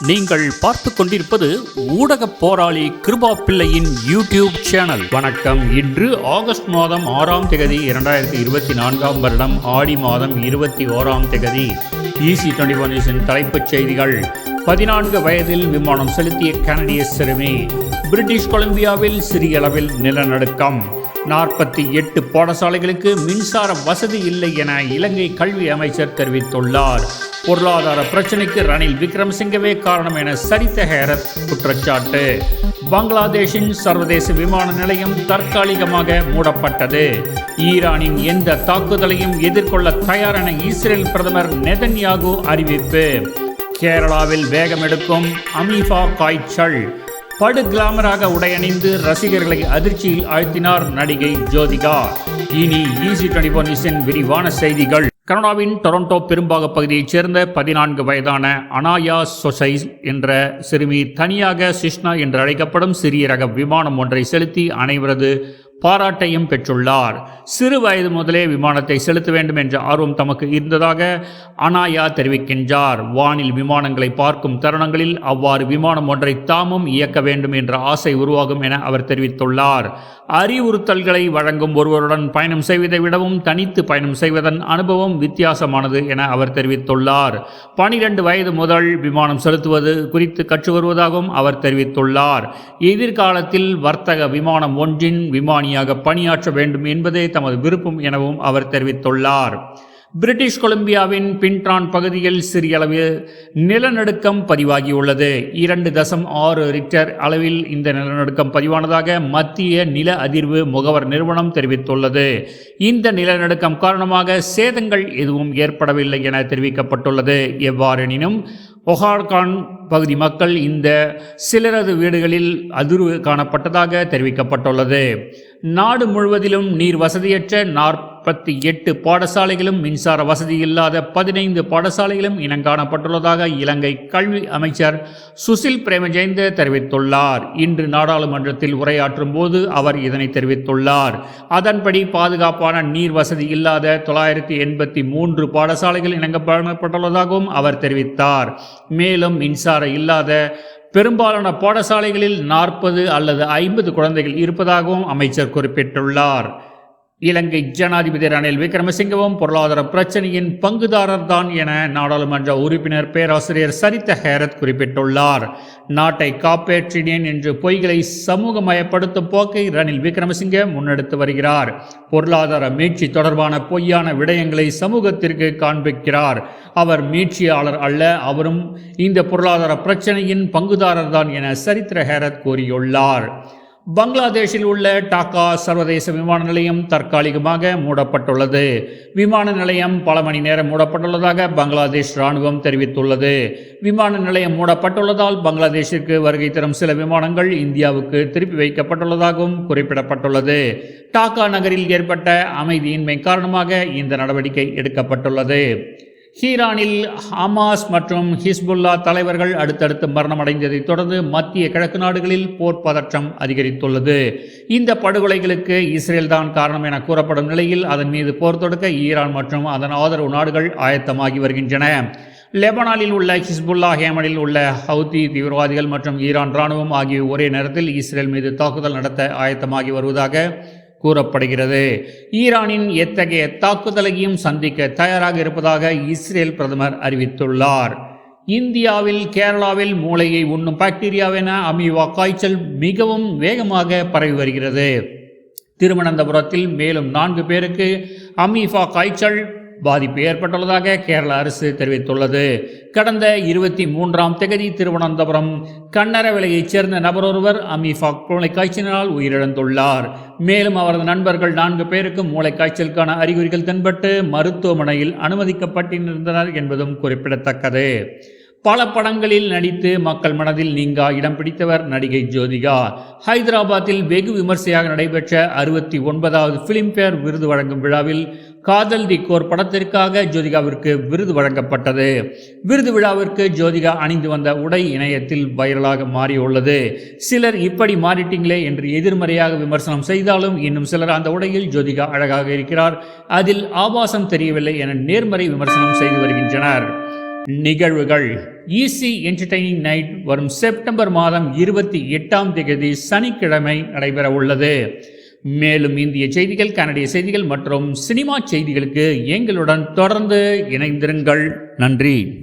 நீங்கள் பார்த்து கொண்டிருப்பது ஊடக போராளி கிருபா பிள்ளையின் யூடியூப் சேனல். வணக்கம். இன்று ஆகஸ்ட் மாதம் ஆறாம் தேதி இரண்டாயிரத்தி இருபத்தி நான்காம் வருடம் ஆடி மாதம் இருபத்தி ஓராம் தேதி. ஈசி டுவெண்ட்டி ஒன் தலைப்புச் செய்திகள். பதினான்கு வயதில் விமானம் செலுத்திய கனடிய சிறுமி. பிரிட்டிஷ் கொலம்பியாவில் சிறிய அளவில் நிலநடுக்கம். நாற்பத்தி எட்டு பாடசாலைகளுக்கு மின்சார வசதி இல்லை என இலங்கை கல்வி அமைச்சர் தெரிவித்துள்ளார். பொருளாதார பிரச்சினைக்கு ரணில் விக்ரமசிங்கவே காரணம் என சரித்த ஹேரத் குற்றச்சாட்டு. பங்களாதேஷின் சர்வதேச விமான நிலையம் தற்காலிகமாக மூடப்பட்டது. ஈரானின் எந்த தாக்குதலையும் எதிர்கொள்ள தயாரென இஸ்ரேல் பிரதமர் நெதன்யாகு அறிவிப்பு. கேரளாவில் வேகமெடுக்கும் அமீஃபா காய்ச்சல். படு கிளாமராக உடையணிந்து ரசிகர்களை அதிர்ச்சியில் ஆழ்த்தினார் நடிகை ஜோதிகா. இனி ஈசி டுவெண்டி விரிவான செய்திகள். கனடாவின் டொரண்டோ பெரும்பாக பகுதியைச் சேர்ந்த பதினான்கு வயதான அனாயா சொசைஸ் என்ற சிறுமி தனியாக சிஷ்ணா என்று அழைக்கப்படும் சிறிய ரக விமானம் ஒன்றை செலுத்தி அனைவரது பாராட்டையும் பெற்றுள்ளார். சிறு வயது முதலே விமானத்தை செலுத்த வேண்டும் என்ற ஆர்வம் தமக்கு இருந்ததாக அனாயா தெரிவிக்கின்றார். வானில் விமானங்களை பார்க்கும் தருணங்களில் அவ்வாறு விமானம் ஒன்றை தாமும் இயக்க வேண்டும் என்ற ஆசை உருவாகும் என அவர் தெரிவித்துள்ளார். அறிவுறுத்தல்களை வழங்கும் ஒருவருடன் பயணம் செய்வதை விடவும் தனித்து பயணம் செய்வதன் அனுபவம் வித்தியாசமானது என அவர் தெரிவித்துள்ளார். பனிரெண்டு வயது முதல் விமானம் செலுத்துவது குறித்து கற்று வருவதாகவும் அவர் தெரிவித்துள்ளார். எதிர்காலத்தில் வர்த்தக விமானம் ஒன்றின் விமானியாக பணியாற்ற வேண்டும் என்பதே தமது விருப்பம் எனவும் அவர் தெரிவித்துள்ளார். பிரிட்டிஷ் கொலம்பியாவின் பின்ட்ரான் பகுதியில் சிறியளவு நிலநடுக்கம் பதிவாகியுள்ளது. இரண்டு தசம் ஆறு ரிக்டர் அளவில் இந்த நிலநடுக்கம் பதிவானதாக மத்திய நில அதிர்வு முகவர் நிறுவனம் தெரிவித்துள்ளது. இந்த நிலநடுக்கம் காரணமாக சேதங்கள் எதுவும் ஏற்படவில்லை என தெரிவிக்கப்பட்டுள்ளது. எவ்வாறெனினும் ஒஹார்கான் பகுதி மக்கள் இந்த சிலரது வீடுகளில் அதிர்வு காணப்பட்டதாக தெரிவிக்கப்பட்டுள்ளது. நாடு முழுவதிலும் நீர் வசதியற்ற நாற்பத்தி எட்டு பாடசாலைகளும் மின்சார வசதி இல்லாத பதினைந்து பாடசாலைகளும் இனங்காணப்பட்டுள்ளதாக இலங்கை கல்வி அமைச்சர் சுசில் பிரேமஜெயந்த தெரிவித்துள்ளார். இன்று நாடாளுமன்றத்தில் உரையாற்றும் போது அவர் இதனை தெரிவித்துள்ளார். அதன்படி பாதுகாப்பான நீர் வசதி இல்லாத தொள்ளாயிரத்தி எண்பத்தி மூன்று பாடசாலைகள் இணங்கப்பட்டுள்ளதாகவும் அவர் தெரிவித்தார். மேலும் மின்சார இல்லாத பெரும்பாலான பாடசாலைகளில் நாற்பது அல்லது ஐம்பது குழந்தைகள் இருப்பதாகவும் அமைச்சர் குறிப்பிட்டுள்ளார். இலங்கை ஜனாதிபதி ரணில் விக்ரமசிங்கவும் பொருளாதார பிரச்சனையின் பங்குதாரர் தான் என நாடாளுமன்ற உறுப்பினர் பேராசிரியர் சரித்த ஹேரத் குறிப்பிட்டுள்ளார். நாட்டை காப்பேற்றினேன் என்று பொய்களை சமூகமயப்படுத்தும் போக்கை ரணில் விக்ரமசிங்கே முன்னெடுத்து வருகிறார். பொருளாதார மீட்சி தொடர்பான பொய்யான விடயங்களை சமூகத்திற்கு காண்பிக்கிறார். அவர் மீட்சியாளர் அல்ல அவரும் இந்த பொருளாதார பிரச்சனையின் பங்குதாரர் தான் என சரித்திர ஹேரத் கூறியுள்ளார். பங்களாதேஷில் உள்ள டாக்கா சர்வதேச விமான நிலையம் தற்காலிகமாக மூடப்பட்டுள்ளது. விமான நிலையம் பல மணி நேரம் மூடப்பட்டுள்ளதாக பங்களாதேஷ் ராணுவம் தெரிவித்துள்ளது. விமான நிலையம் மூடப்பட்டுள்ளதால் பங்களாதேஷிற்கு வருகை தரும் சில விமானங்கள் இந்தியாவுக்கு திருப்பி வைக்கப்பட்டுள்ளதாகவும் குறிப்பிடப்பட்டுள்ளது. டாக்கா நகரில் ஏற்பட்ட அமைதியின்மை காரணமாக இந்த நடவடிக்கை எடுக்கப்பட்டுள்ளது. ஈரானில் ஹமாஸ் மற்றும் ஹிஸ்புல்லா தலைவர்கள் அடுத்தடுத்து மரணமடைந்ததைத் தொடர்ந்து மத்திய கிழக்கு நாடுகளில் போர் பதற்றம் அதிகரித்துள்ளது. இந்த படுகொலைகளுக்கு இஸ்ரேல் தான் காரணம் என கூறப்படும் நிலையில் அதன் மீது போர் தொடுக்க ஈரான் மற்றும் அதன் ஆதரவு நாடுகள் ஆயத்தமாகி வருகின்றன. லெபனானில் உள்ள ஹிஸ்புல்லா ஹேமனில் உள்ள ஹவுதி தீவிரவாதிகள் மற்றும் ஈரான் இராணுவம் ஆகிய ஒரே நேரத்தில் இஸ்ரேல் மீது தாக்குதல் நடத்த ஆயத்தமாகி வருவதாக கூறப்படுகிறது. ஈரானின் எத்தகைய தாக்குதலையும் சந்திக்க தயாராக இருப்பதாக இஸ்ரேல் பிரதமர் அறிவித்துள்ளார். இந்தியாவில் கேரளாவில் மூளையை உண்ணும் பாக்டீரியாவென அமீவா காய்ச்சல் மிகவும் வேகமாக பரவி வருகிறது. திருவனந்தபுரத்தில் மேலும் நான்கு பேருக்கு அமீஃபா காய்ச்சல் பாதிப்பு ஏற்பட்டுள்ளதாக கேரள அரசு தெரிவித்துள்ளது. கடந்த இருபத்தி மூன்றாம் தேதி திருவனந்தபுரம் கண்ணரவிலையைச் சேர்ந்த நபர் ஒருவர் அமீஃபா காய்ச்சலினால் உயிரிழந்துள்ளார். மேலும் அவரது நண்பர்கள் நான்கு பேருக்கு மூளைக்காய்ச்சலுக்கான அறிகுறிகள் தென்பட்டு மருத்துவமனையில் அனுமதிக்கப்பட்டிருந்தனர் என்பதும் குறிப்பிடத்தக்கது. பல படங்களில் நடித்து மக்கள் மனதில் நீங்கா இடம் பிடித்தவர் நடிகை ஜோதிகா. ஹைதராபாத்தில் வெகு விமர்சையாக நடைபெற்ற அறுபத்தி ஒன்பதாவது பிலிம்பேர் விருது வழங்கும் விழாவில் காதல் தி கோர் படத்திற்காக ஜோதிகாவிற்கு விருது வழங்கப்பட்டது. விருது விழாவிற்கு ஜோதிகா அணிந்து வந்த உடை இணையத்தில் வைரலாக மாறியுள்ளது. சிலர் இப்படி மாறிட்டீங்களே என்று எதிர்மறையாக விமர்சனம் செய்தாலும் இன்னும் சிலர் அந்த உடையில் ஜோதிகா அழகாக இருக்கிறார். அதில் ஆபாசம் தெரியவில்லை என நேர்மறை விமர்சனம் செய்து வருகின்றனர். நிகழ்வுகள். ஈசி என்டர்டைனிங் நைட் வரும் செப்டம்பர் மாதம் இருபத்தி எட்டாம் தேதி சனிக்கிழமை நடைபெற உள்ளது. மேலும் இந்திய செய்திகள் கனடிய செய்திகள் மற்றும் சினிமா செய்திகளுக்கு எங்களுடன் தொடர்ந்து இணைந்திருங்கள். நன்றி.